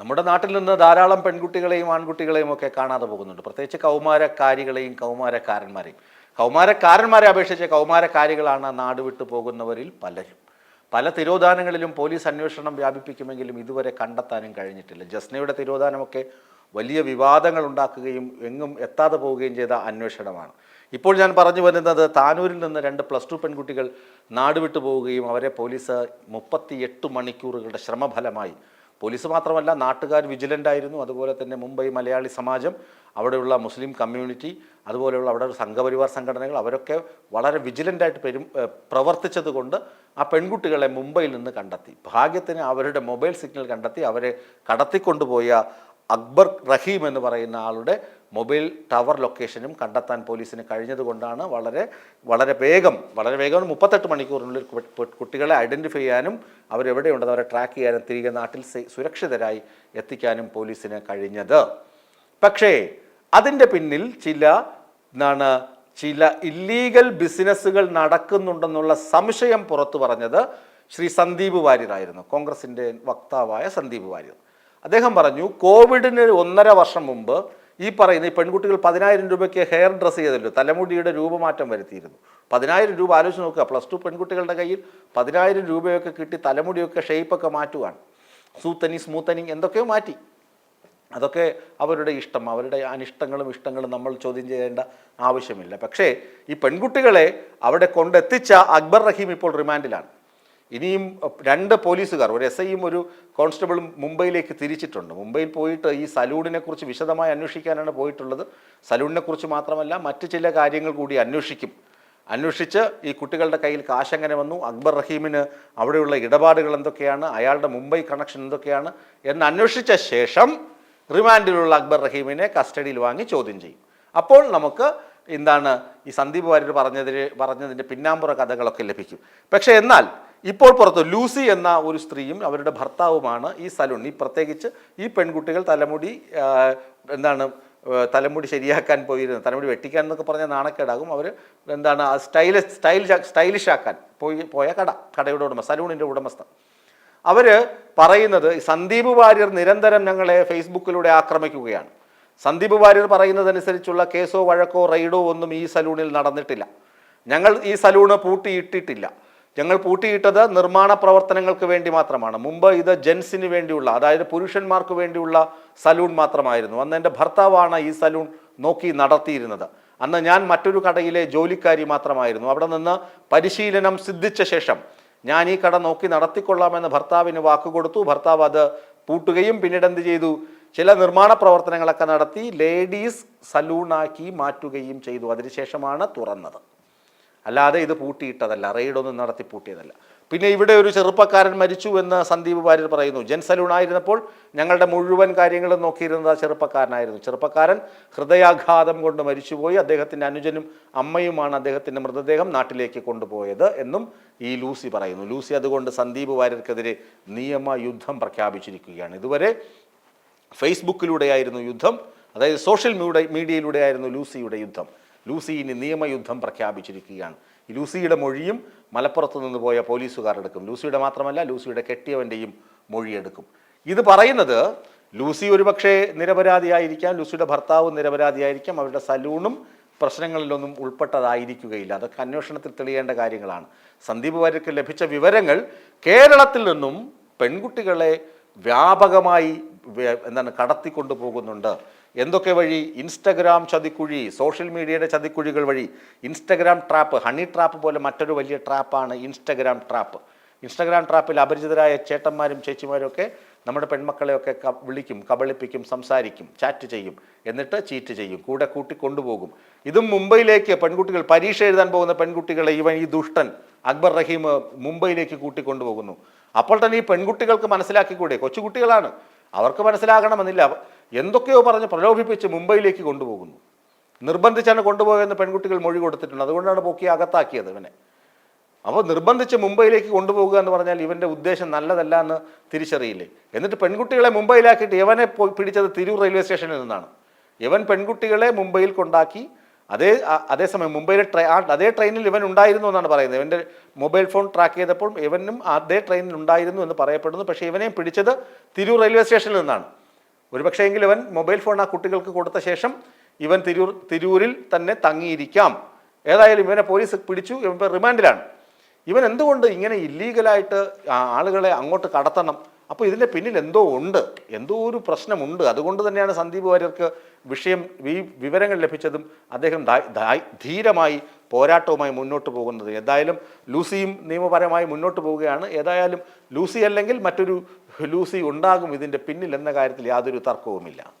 നമ്മുടെ നാട്ടിൽ നിന്ന് ധാരാളം പെൺകുട്ടികളെയും ആൺകുട്ടികളെയും ഒക്കെ കാണാതെ പോകുന്നുണ്ട്. പ്രത്യേകിച്ച് കൗമാരക്കാരികളെയും കൗമാരക്കാരന്മാരെയും. കൗമാരക്കാരന്മാരെ അപേക്ഷിച്ച് കൗമാരക്കാരികളാണ് നാട് വിട്ടു പോകുന്നവരിൽ പലരും. പല തിരോധാനങ്ങളിലും പോലീസ് അന്വേഷണം വ്യാപിപ്പിക്കുമെങ്കിലും ഇതുവരെ കണ്ടെത്താനും കഴിഞ്ഞിട്ടില്ല. ജസ്നയുടെ തിരോധാനമൊക്കെ വലിയ വിവാദങ്ങൾ ഉണ്ടാക്കുകയും എങ്ങും എത്താതെ പോവുകയും ചെയ്ത അന്വേഷണമാണ്. ഇപ്പോൾ ഞാൻ പറഞ്ഞു വരുന്നത് താനൂരിൽ നിന്ന് രണ്ട് പ്ലസ് ടു പെൺകുട്ടികൾ നാടുവിട്ടു പോവുകയും അവരെ പോലീസ് മുപ്പത്തിയെട്ട് മണിക്കൂറുകളുടെ ശ്രമഫലമായി പോലീസ് മാത്രമല്ല നാട്ടുകാർ വിജിലന്റ് ആയിരുന്നു അതുപോലെ തന്നെ മുംബൈ മലയാളി സമാജം അവിടെയുള്ള മുസ്ലിം കമ്മ്യൂണിറ്റി അതുപോലെയുള്ള അവിടെ സംഘപരിവാർ സംഘടനകൾ അവരൊക്കെ വളരെ വിജിലന്റായിട്ട് പെരും പ്രവർത്തിച്ചത് കൊണ്ട് ആ പെൺകുട്ടികളെ മുംബൈയിൽ നിന്ന് കണ്ടെത്തി. ഭാഗ്യത്തിന് അവരുടെ മൊബൈൽ സിഗ്നൽ കണ്ടെത്തി അവരെ കടത്തിക്കൊണ്ടുപോയ അക്ബർ റഹീം എന്ന് പറയുന്ന ആളുടെ മൊബൈൽ ടവർ ലൊക്കേഷനും കണ്ടെത്താൻ പോലീസിന് കഴിഞ്ഞതുകൊണ്ടാണ് വളരെ വളരെ വേഗം വളരെ വേഗം മുപ്പത്തെട്ട് മണിക്കൂറിനുള്ളിൽ കുട്ടികളെ ഐഡന്റിഫൈ ചെയ്യാനും അവരെവിടെയുണ്ടെന്ന് അവരെ ട്രാക്ക് ചെയ്യാനും തിരികെ നാട്ടിൽ സുരക്ഷിതരായി എത്തിക്കാനും പോലീസിന് കഴിഞ്ഞത്. പക്ഷേ അതിന്റെ പിന്നിൽ ചില എന്താണ് ചില ഇല്ലീഗൽ ബിസിനസ്സുകൾ നടക്കുന്നുണ്ടെന്നുള്ള സംശയം പുറത്തു പറഞ്ഞത് ശ്രീ സന്ദീപ് വാര്യരായിരുന്നു കോൺഗ്രസിന്റെ വക്താവായ സന്ദീപ് വാര്യർ. അദ്ദേഹം പറഞ്ഞു കോവിഡിന് ഒന്നര വർഷം മുമ്പ് ഈ പറയുന്ന ഈ പെൺകുട്ടികൾ പതിനായിരം രൂപയ്ക്ക് ഹെയർ ഡ്രസ്സ് ചെയ്തല്ലോ തലമുടിയുടെ രൂപമാറ്റം വരുത്തിയിരുന്നു. പതിനായിരം രൂപ ആലോചിച്ച് നോക്കുക പ്ലസ് ടു പെൺകുട്ടികളുടെ കയ്യിൽ പതിനായിരം രൂപയൊക്കെ കിട്ടി തലമുടിയൊക്കെ ഷേപ്പൊക്കെ മാറ്റുകയാണ് സൂത്തനി സ്മൂത്തനി എന്തൊക്കെയോ മാറ്റി. അതൊക്കെ അവരുടെ ഇഷ്ടം അവരുടെ അനിഷ്ടങ്ങളും ഇഷ്ടങ്ങളും നമ്മൾ ചോദ്യം ചെയ്യേണ്ട ആവശ്യമില്ല. പക്ഷേ ഈ പെൺകുട്ടികളെ അവിടെ കൊണ്ടെത്തിച്ച അക്ബർ റഹീം ഇപ്പോൾ റിമാൻഡിലാണ് ഇനിയും രണ്ട് പോലീസുകാർ ഒരു എസ് ഐയും ഒരു കോൺസ്റ്റബിളും മുംബൈയിലേക്ക് തിരിച്ചിട്ടുണ്ട്. മുംബൈയിൽ പോയിട്ട് ഈ സലൂണിനെ കുറിച്ച് വിശദമായി അന്വേഷിക്കാനാണ് പോയിട്ടുള്ളത്. സലൂണിനെ കുറിച്ച് മാത്രമല്ല മറ്റ് ചില കാര്യങ്ങൾ കൂടി അന്വേഷിക്കും. അന്വേഷിച്ച് ഈ കുട്ടികളുടെ കയ്യിൽ കാശ് എങ്ങനെ വന്നു അക്ബർ റഹീമിന് അവിടെയുള്ള ഇടപാടുകൾ എന്തൊക്കെയാണ് അയാളുടെ മുംബൈ കണക്ഷൻ എന്തൊക്കെയാണ് എന്ന് അന്വേഷിച്ച ശേഷം റിമാൻഡിലുള്ള അക്ബർ റഹീമിനെ കസ്റ്റഡിയിൽ വാങ്ങി ചോദ്യം ചെയ്യും. അപ്പോൾ നമുക്ക് എന്താണ് ഈ സന്ദീപ് വാര്യർ പറഞ്ഞതിന് പറഞ്ഞതിന്റെ പിന്നാമ്പുറ കഥകളൊക്കെ ലഭിക്കും. പക്ഷേ എന്നാൽ ഇപ്പോൾ പുറത്ത് ലൂസി എന്ന ഒരു സ്ത്രീയും അവരുടെ ഭർത്താവുമാണ് ഈ സലൂൺ. ഈ പ്രത്യേകിച്ച് ഈ പെൺകുട്ടികൾ തലമുടി എന്താണ് തലമുടി ശരിയാക്കാൻ പോയിരുന്നു തലമുടി വെട്ടിക്കാൻ എന്നൊക്കെ പറഞ്ഞാൽ നാണക്കേടാകും. അവർ എന്താണ് ആ സ്റ്റൈല സ്റ്റൈൽ സ്റ്റൈലിഷ് ആക്കാൻ പോയി പോയ കട കടയുടെ ഉടമ സലൂണിന്റെ ഉടമസ്ഥ അവർ പറയുന്നത് സന്ദീപ് വാര്യർ നിരന്തരം ഞങ്ങളെ ഫേസ്ബുക്കിലൂടെ ആക്രമിക്കുകയാണ്. സന്ദീപ് വാര്യർ പറയുന്നതനുസരിച്ചുള്ള കേസോ വഴക്കോ റെയ്ഡോ ഒന്നും ഈ സലൂണിൽ നടന്നിട്ടില്ല. ഞങ്ങൾ ഈ സലൂണ് പൂട്ടിയിട്ടിട്ടില്ല. ഞങ്ങൾ പൂട്ടിയിട്ടത് നിർമ്മാണ പ്രവർത്തനങ്ങൾക്ക് വേണ്ടി മാത്രമാണ്. മുമ്പ് ഇത് ജെൻസിന് വേണ്ടിയുള്ള അതായത് പുരുഷന്മാർക്ക് വേണ്ടിയുള്ള സലൂൺ മാത്രമായിരുന്നു. അന്ന് എന്റെ ഭർത്താവാണ് ഈ സലൂൺ നോക്കി നടത്തിയിരുന്നത്. അന്ന് ഞാൻ മറ്റൊരു കടയിലെ ജോലിക്കാരി മാത്രമായിരുന്നു. അവിടെ നിന്ന് പരിശീലനം സിദ്ധിച്ച ശേഷം ഞാൻ ഈ കട നോക്കി നടത്തിക്കൊള്ളാമെന്ന് ഭർത്താവിന് വാക്കുകൊടുത്തു ഭർത്താവ് അത് പൂട്ടുകയും പിന്നീട് എന്ത് ചെയ്തു? ചില നിർമ്മാണ പ്രവർത്തനങ്ങളൊക്കെ നടത്തി ലേഡീസ് സലൂണാക്കി മാറ്റുകയും ചെയ്തു. അതിനുശേഷമാണ് തുറന്നത്. അല്ലാതെ ഇത് പൂട്ടിയിട്ടതല്ല റെയ്ഡൊന്നും നടത്തി പൂട്ടിയതല്ല. പിന്നെ ഇവിടെ ഒരു ചെറുപ്പക്കാരൻ മരിച്ചു എന്ന് സന്ദീപ് വാര്യർ പറയുന്നു. ജെൻസലൂൺ ആയിരുന്നപ്പോൾ ഞങ്ങളുടെ മുഴുവൻ കാര്യങ്ങളും നോക്കിയിരുന്നത് ചെറുപ്പക്കാരനായിരുന്നു. ചെറുപ്പക്കാരൻ ഹൃദയാഘാതം കൊണ്ട് മരിച്ചുപോയി. അദ്ദേഹത്തിന്റെ അനുജനും അമ്മയുമാണ് അദ്ദേഹത്തിന്റെ മൃതദേഹം നാട്ടിലേക്ക് കൊണ്ടുപോയത് എന്നും ഈ ലൂസി പറയുന്നു. ലൂസി അതുകൊണ്ട് സന്ദീപ് ഭാര്യർക്കെതിരെ നിയമ യുദ്ധം പ്രഖ്യാപിച്ചിരിക്കുകയാണ്. ഇതുവരെ ഫേസ്ബുക്കിലൂടെയായിരുന്നു യുദ്ധം അതായത് സോഷ്യൽ മീഡിയ മീഡിയയിലൂടെയായിരുന്നു ലൂസിയുടെ യുദ്ധം. ലൂസി ഇനി നിയമയുദ്ധം പ്രഖ്യാപിച്ചിരിക്കുകയാണ്. ലൂസിയുടെ മൊഴിയും മലപ്പുറത്ത് നിന്ന് പോയ പോലീസുകാരെടുക്കും ലൂസിയുടെ മാത്രമല്ല ലൂസിയുടെ കെട്ടിയവന്റെയും മൊഴിയെടുക്കും ഇത് പറയുന്നത് ലൂസി ഒരുപക്ഷെ നിരപരാധിയായിരിക്കാം ലൂസിയുടെ ഭർത്താവും നിരപരാധിയായിരിക്കാം അവരുടെ സലൂണും പ്രശ്നങ്ങളിലൊന്നും ഉൾപ്പെട്ടതായിരിക്കുകയില്ല. അതൊക്കെ അന്വേഷണത്തിൽ തെളിയേണ്ട കാര്യങ്ങളാണ്. സന്ദീപ് വാര്യർക്ക് ലഭിച്ച വിവരങ്ങൾ കേരളത്തിൽ നിന്നും പെൺകുട്ടികളെ വ്യാപകമായി എന്താണ് കടത്തിക്കൊണ്ടു പോകുന്നുണ്ട് എന്തൊക്കെ വഴി? ഇൻസ്റ്റഗ്രാം ചതിക്കുഴി സോഷ്യൽ മീഡിയയുടെ ചതിക്കുഴികൾ വഴി. ഇൻസ്റ്റഗ്രാം ട്രാപ്പ് ഹണി ട്രാപ്പ് പോലെ മറ്റൊരു വലിയ ട്രാപ്പാണ് ഇൻസ്റ്റഗ്രാം ട്രാപ്പ് ഇൻസ്റ്റഗ്രാം ട്രാപ്പിൽ അപരിചിതരായ ചേട്ടന്മാരും ചേച്ചിമാരൊക്കെ നമ്മുടെ പെൺമക്കളെയൊക്കെ വിളിക്കും കബളിപ്പിക്കും സംസാരിക്കും ചാറ്റ് ചെയ്യും. എന്നിട്ട് ചീറ്റ് ചെയ്യും കൂടെ കൂട്ടി കൊണ്ടുപോകും. ഇതും മുംബൈയിലേക്ക് പെൺകുട്ടികൾ പരീക്ഷ എഴുതാൻ പോകുന്ന പെൺകുട്ടികളെ ഇവൻ ഈ ദുഷ്ടൻ അക്ബർ റഹീം മുംബൈയിലേക്ക് കൂട്ടിക്കൊണ്ടുപോകുന്നു. അപ്പോൾ തന്നെ ഈ പെൺകുട്ടികൾക്ക് മനസ്സിലാക്കിക്കൂടെ? കൊച്ചുകുട്ടികളാണ്. അവർക്ക് മനസ്സിലാകണമെന്നില്ല. എന്തൊക്കെയോ പറഞ്ഞ് പ്രലോഭിപ്പിച്ച് മുംബൈയിലേക്ക് കൊണ്ടുപോകുന്നു. നിർബന്ധിച്ചാണ് കൊണ്ടുപോയതെന്ന് പെൺകുട്ടികൾ മൊഴി കൊടുത്തിട്ടുണ്ട്. അതുകൊണ്ടാണ് പൊക്കി അകത്താക്കിയത് ഇവനെ. അപ്പോൾ നിർബന്ധിച്ച് മുംബൈയിലേക്ക് കൊണ്ടുപോകുക എന്ന് പറഞ്ഞാൽ ഇവന്റെ ഉദ്ദേശം നല്ലതല്ല എന്ന് തിരിച്ചറിയില്ലേ? എന്നിട്ട് പെൺകുട്ടികളെ മുംബൈയിലാക്കിയിട്ട് ഇവനെ പിടിച്ചത് തിരൂർ റെയിൽവേ സ്റ്റേഷനിൽ നിന്നാണ്. ഇവൻ പെൺകുട്ടികളെ മുംബൈയിൽ കൊണ്ടാക്കി അതേ അതേസമയം മുംബൈയിലെ ട്രെ ആ അതേ ട്രെയിനിൽ ഇവൻ ഉണ്ടായിരുന്നു എന്നാണ് പറയുന്നത്. ഇവന്റെ മൊബൈൽ ഫോൺ ട്രാക്ക് ചെയ്തപ്പോൾ ഇവനും അതേ ട്രെയിനിൽ ഉണ്ടായിരുന്നു എന്ന് പറയപ്പെടുന്നു. പക്ഷേ ഇവനെയും പിടിച്ചത് തിരൂർ റെയിൽവേ സ്റ്റേഷനിൽ നിന്നാണ്. ഒരുപക്ഷേ എങ്കിൽ ഇവൻ മൊബൈൽ ഫോൺ ആ കുട്ടികൾക്ക് കൊടുത്ത ശേഷം ഇവൻ തിരൂർ തിരൂരിൽ തന്നെ തങ്ങിയിരിക്കാം. ഏതായാലും ഇവനെ പോലീസ് പിടിച്ചു ഇവൻ റിമാൻഡിലാണ്. ഇവൻ എന്തുകൊണ്ട് ഇങ്ങനെ ഇല്ലീഗലായിട്ട് ആളുകളെ അങ്ങോട്ട് കടത്തണം? അപ്പോൾ ഇതിന്റെ പിന്നിൽ എന്തോ ഉണ്ട്. എന്തോ ഒരു പ്രശ്നമുണ്ട്. അതുകൊണ്ട് തന്നെയാണ് സന്ദീപ് വാര്യർക്ക് വിഷയം ഈ വിവരങ്ങൾ ലഭിച്ചതും അദ്ദേഹം ധീരമായി പോരാട്ടവുമായി മുന്നോട്ട് പോകുന്നത്. ഏതായാലും ലൂസിയും നിയമപരമായി മുന്നോട്ട് പോവുകയാണ്. ഏതായാലും ലൂസി അല്ലെങ്കിൽ മറ്റൊരു ലൂസി ഉണ്ടാകും ഇതിന്റെ പിന്നിൽ എന്ന കാര്യത്തിൽ യാതൊരു തർക്കവുമില്ല.